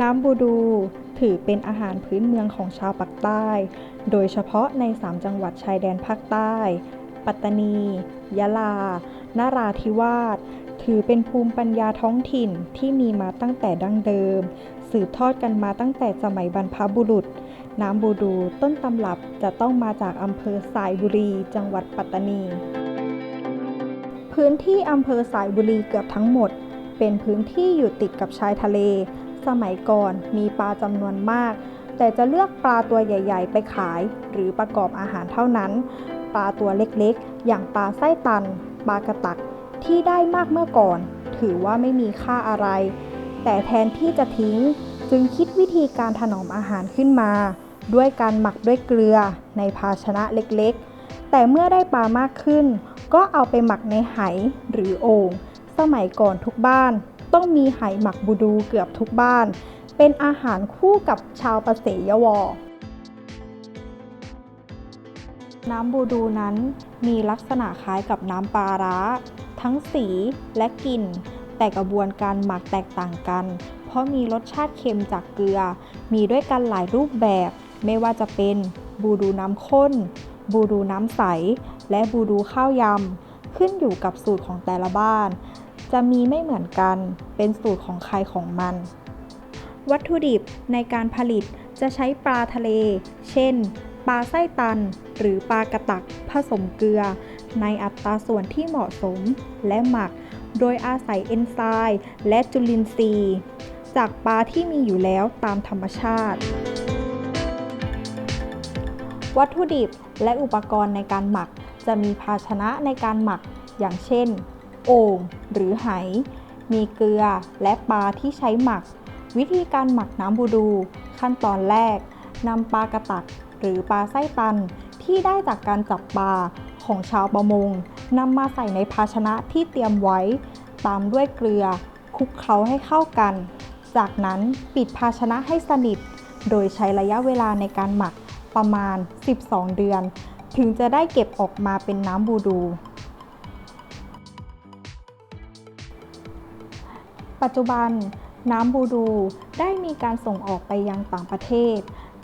น้ำบูดูถือเป็นอาหารพื้นเมืองของชาวปากใต้ โดยเฉพาะใน 3 จังหวัดชายแดนภาคใต้ ปัตตานี ยะลานราธิวาส ถือเป็นภูมิปัญญาท้องถิ่นที่มีมาตั้งแต่ดั้งเดิม สืบทอดกันมาตั้งแต่สมัยบรรพบุรุษ น้ำบูดูต้นตำรับจะต้องมาจากอำเภอสายบุรี จังหวัดปัตตานี พื้นที่อำเภอสายบุรีเกือบทั้งหมด เป็นพื้นที่อยู่ติดกับชายทะเล สมัยก่อนมีปลาจำนวนมาก แต่จะเลือกปลาตัวใหญ่ ๆ ไปขาย หรือประกอบอาหารเท่านั้น ปลาตัวเล็กๆ อย่างปลาไส้ตัน ปลากระตัก ที่ได้มากเมื่อก่อน ถือว่าไม่มีค่าอะไร แต่แทนที่จะทิ้ง จึงคิดวิธีการถนอมอาหารขึ้นมา ด้วยการหมักด้วยเกลือในภาชนะเล็กๆ แต่เมื่อได้ปลามากขึ้น ก็เอาไปหมักในไหหรือโอ่งสมัยก่อนทุกบ้าน ต้องมีไหหมักบูดูเกือบทุกบ้าน เป็นอาหารคู่กับชาวประเสยวอ น้ำบูดูนั้นมีลักษณะคล้ายกับน้ำปลาร้า ทั้งสีและกลิ่น แต่กระบวนการหมักแตกต่างกัน เพราะมีรสชาติเค็มจากเกลือ มีด้วยกันหลายรูปแบบ ไม่ว่าจะเป็นบูดูน้ำข้น บูดูน้ำใส และบูดูข้าวยำ ขึ้นอยู่กับสูตรของแต่ละบ้าน จะมีไม่เหมือนกัน เป็นสูตรของใครของมัน วัตถุดิบในการผลิตจะใช้ปลาทะเล เช่น ปลาไส้ตัน หรือปลากระตักผสมเกลือ ในอัตราส่วนที่เหมาะสมและหมัก โดยอาศัยเอนไซม์และจุลินทรีย์ จากปลาที่มีอยู่แล้วตามธรรมชาติ วัตถุดิบและอุปกรณ์ในการหมักจะมีภาชนะในการหมักอย่างเช่น โอ่งหรือไห มีเกลือและปลาที่ใช้หมัก วิธีการหมักน้ำบูดู ขั้นตอนแรกนำปลากระตัก หรือปลาไส้ตันที่ได้จากการจับปลาของชาวประมงนำมาใส่ในภาชนะที่เตรียมไว้ ตามด้วยเกลือคลุกเคล้าให้เข้ากัน จากนั้นปิดภาชนะให้สนิท โดยใช้ระยะเวลาในการหมักประมาณ 12 เดือน ถึงจะได้เก็บออกมาเป็นน้ำบูดู ปัจจุบันน้ำบูดูได้มีการส่งออกไปยังต่างประเทศ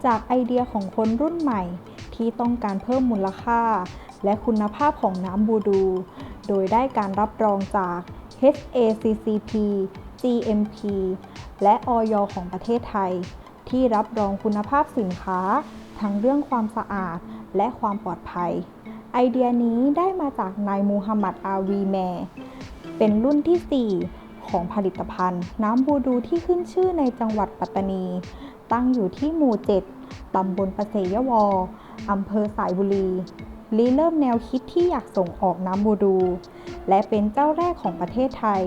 จากไอเดียของคนรุ่นใหม่ ที่ต้องการเพิ่มมูลค่า และคุณภาพของน้ำบูดู โดยได้การรับรองจาก HACCP GMP และออยของประเทศไทย ที่รับรองคุณภาพสินค้า ทั้งเรื่องความสะอาดและความปลอดภัย ไอเดียนี้ได้มาจากนายมูฮัมหมัดอาวีแมร์เป็นรุ่นที่ 4 ของผลิตภัณฑ์ น้ำบูดูที่ขึ้นชื่อในจังหวัดปัตตานี ตั้งอยู่ที่หมู่ 7 ตำบลประเสยวออำเภอสายบุรีรีเริ่มแนวคิดที่อยากส่งออกน้ำบูดู และเป็นเจ้าแรกของประเทศไทย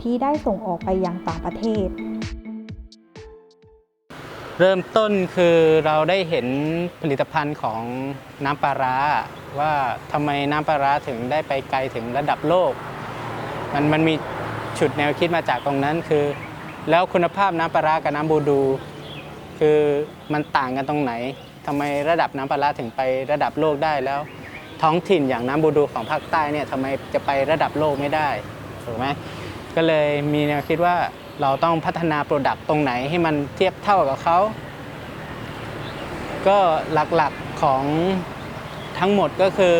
ที่ได้ส่งออกไปยังต่างประเทศ เริ่มต้นคือเราได้เห็นผลิตภัณฑ์ของน้ำปลาร้าว่าทำไมน้ำปลาร้าถึงได้ไปไกลถึงระดับโลก มันมันมี ฉุดแนวคิดมาจากตรงนั้นคือ แล้วคุณภาพน้ำปลาร้ากับน้ำบูดู คือมันต่างกันตรงไหนทำไมระดับน้ำปลาร้าถึงไประดับโลกได้แล้ว ท้องถิ่นอย่างน้ำบูดูของภาคใต้เนี่ยทำไมจะไประดับโลกไม่ได้ถูกไหมก็เลยมีแนวคิดว่าเราต้องพัฒนาโปรดักต์ตรงไหนให้มันเทียบเท่ากับเขา ก็หลักๆของทั้งหมดก็คือ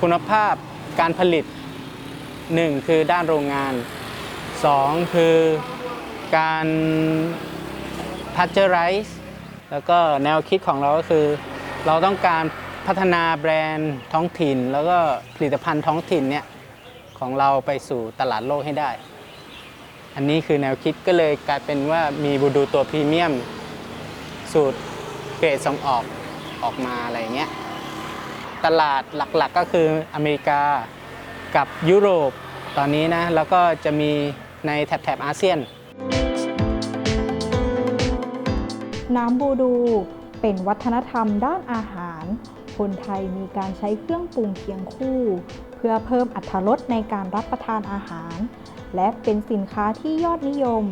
คุณภาพการผลิต 1 คือด้านโรงงาน 2 คือการ pasteurize แล้วก็แนวคิดของเราก็คือ เราต้องการพัฒนาแบรนด์ท้องถิ่น แล้วก็ผลิตภัณฑ์ท้องถิ่นเนี่ยของเราไปสู่ตลาดโลกให้ได้ อันนี้คือแนวคิดก็เลยกลายเป็นว่ามีบูดูตัวพรีเมียม สูตรเกรดส่งออกออกมาอะไรเงี้ยตลาดหลักๆก็คืออเมริกา กับยุโรปตอนนี้นะ แล้วก็จะมีในแถบอาเซียน น้ำบูดูเป็นวัฒนธรรมด้านอาหาร คนไทยมีการใช้เครื่องปรุงเคียงคู่ เพื่อเพิ่มอรรถรสในการรับประทานอาหาร และเป็นสินค้าที่ยอดนิยม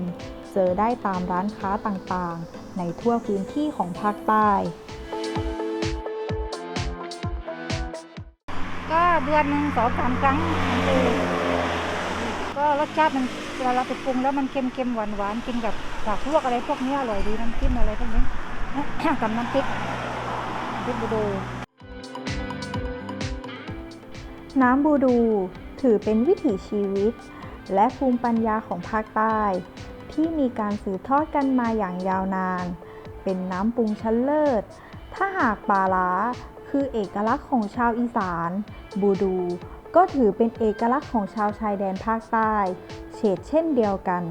เจอได้ตามร้านค้าต่างๆ ในทั่วพื้นที่ของภาคใต้ เดือนหนึ่งสองสามครั้งเองก็รสชาติมันเวลาเราไปปรุงแล้วมันเค็มๆหวานๆกินกับจากลวกอะไรพวกนี้อร่อยดีน้ำจิ้มอะไรพวกนี้กับน้ำพริกพริกบูดู น้ำบูดูถือเป็นวิถีชีวิต และภูมิปัญญาของภาคใต้ ที่มีการสืบทอดกันมาอย่างยาวนาน เป็นน้ำปรุงชั้นเลิศ ถ้าหากปลาร้า คือเอกลักษณ์ของชาวอีสาน บูดู ก็ถือเป็นเอกลักษณ์ของชาวชายแดนภาคใต้ เฉดเช่นเดียวกัน